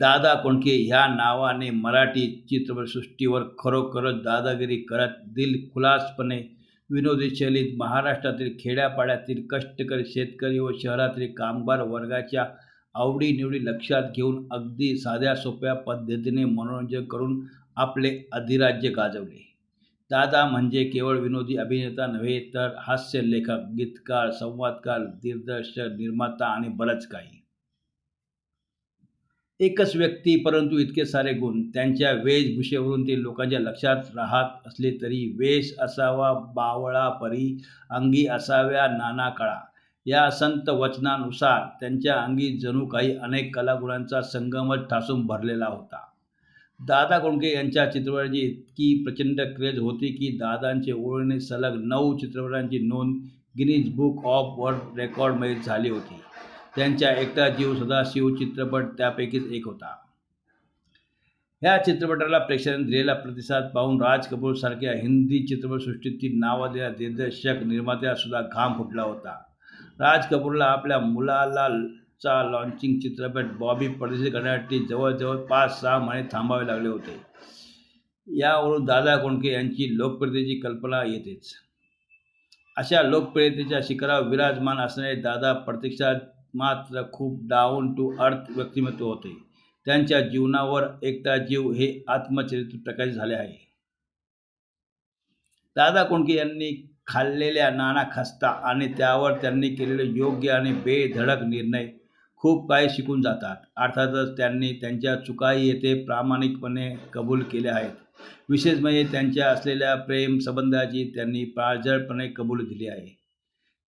दादा कोंडके ह्या नावाने मराठी चित्रपटसृष्टीवर खरोखरच दादागिरी करत दिलखुलासपणे विनोदी शैलीत महाराष्ट्रातील खेड्यापाड्यातील कष्टकरी शेतकरी व शहरातील कामगार वर्गाच्या आवडीनिवडी लक्षात घेऊन अगदी साध्या सोप्या पद्धतीने मनोरंजन करून आपले अधिराज्य गाजवले. दादा म्हणजे केवळ विनोदी अभिनेता नव्हे तर हास्य लेखक गीतकार संवादकार दिग्दर्शक निर्माता आणि बरंच काही. एकच व्यक्ती परंतु इतके सारे गुण. त्यांच्या वेशभूषेवरून ते लोकांच्या लक्षात राहत असले तरी वेश असावा बावळा परी अंगी असाव्या नाना कळा. या संत वचनानुसार त्यांच्या अंगी जणू काही अनेक कलागुणांचा संगमच ठासून भरलेला होता. दादा कोंडके यांच्या चित्रपटाची इतकी प्रचंड क्रेज होती की दादांचे ओळणे सलग नऊ चित्रपटांची नोंद गिनीज बुक ऑफ वर्ल्ड रेकॉर्डमध्ये झाली होती. त्यांच्या एकटा जीव सदाशिव चित्रपट त्यापैकीच एक होता. ह्या चित्रपटाला प्रेक्षकांनी दिलेला प्रतिसाद पाहून राज कपूर सारख्या हिंदी चित्रपटसृष्टीतील नावाजलेल्या दिग्दर्शक निर्मात्यासुद्धा घाम फुटला होता. राज कपूरला आपल्या मुलाला चा लॉन्चिंग चित्रपट बॉबी प्रदर्शित करण्यासाठी जवळजवळ पाच सहा महिने थांबावे लागले होते. यावरून दादा कोंडके यांची लोकप्रियतेची कल्पना येतेच. अशा लोकप्रियतेच्या शिखरावर विराजमान असणारे दादा प्रत्यक्षात मात्र खूप डाऊन टू अर्थ व्यक्तिमत्व होते. त्यांच्या जीवनावर एकटा जीव हे आत्मचरित्र प्रकाशित झाले आहे. दादा कोंडके यांनी खाल्लेल्या नाना खस्ता आणि त्यावर त्यांनी केलेले योग्य आणि बेधडक निर्णय खूप काही शिकून जातात. अर्थातच त्यांनी त्यांच्या चुकाही येथे प्रामाणिकपणे कबूल केल्या आहेत. विशेष म्हणजे त्यांच्या असलेल्या प्रेम संबंधाची त्यांनी पाळजळपणे कबूल दिली आहे.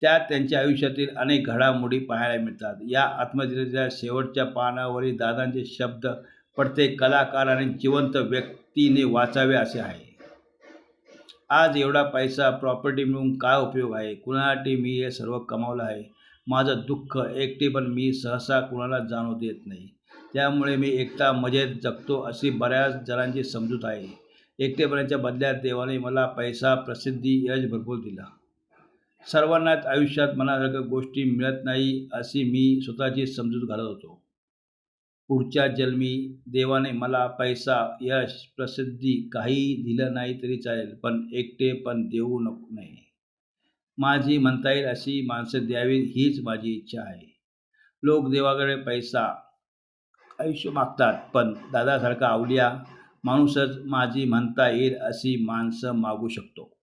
त्यात त्यांच्या आयुष्यातील अनेक घडामोडी पाहायला मिळतात. या आत्मचरित्राच्या शेवटच्या पानावरील दादांचे शब्द प्रत्येक कलाकार आणि जिवंत व्यक्तीने वाचावे असे आहे. आज एवढा पैसा प्रॉपर्टी मिळून काय उपयोग आहे? कुणासाठी मी हे सर्व कमावलं आहे? माझं दुःख एकटे पण मी सहसा कुणाला जाणू देत नाही. त्यामुळे मी एकटा मजेत जगतो अशी बऱ्याच जणांची समजूत आहे. एकटेपणाच्या बदल्यात देवाने मला पैसा प्रसिद्धी यश भरपूर दिला. सर्वांनाच आयुष्यात मनासारख्या गोष्टी मिळत नाही अशी मी स्वतःची समजूत घालत होतो. पुढच्या जन्मी देवाने मला पैसा यश प्रसिद्धी काही दिलं नाही तरी चालेल पण एकटे पण देऊ नको नये माझी म्हणता येईल अशी माणसं द्यावी हीच माझी इच्छा आहे. लोक देवाकडे पैसा आयुष्य मागतात पण दादासारखा आवलिया माणूसच माझी म्हणता येईल अशी माणसं मागू शकतो.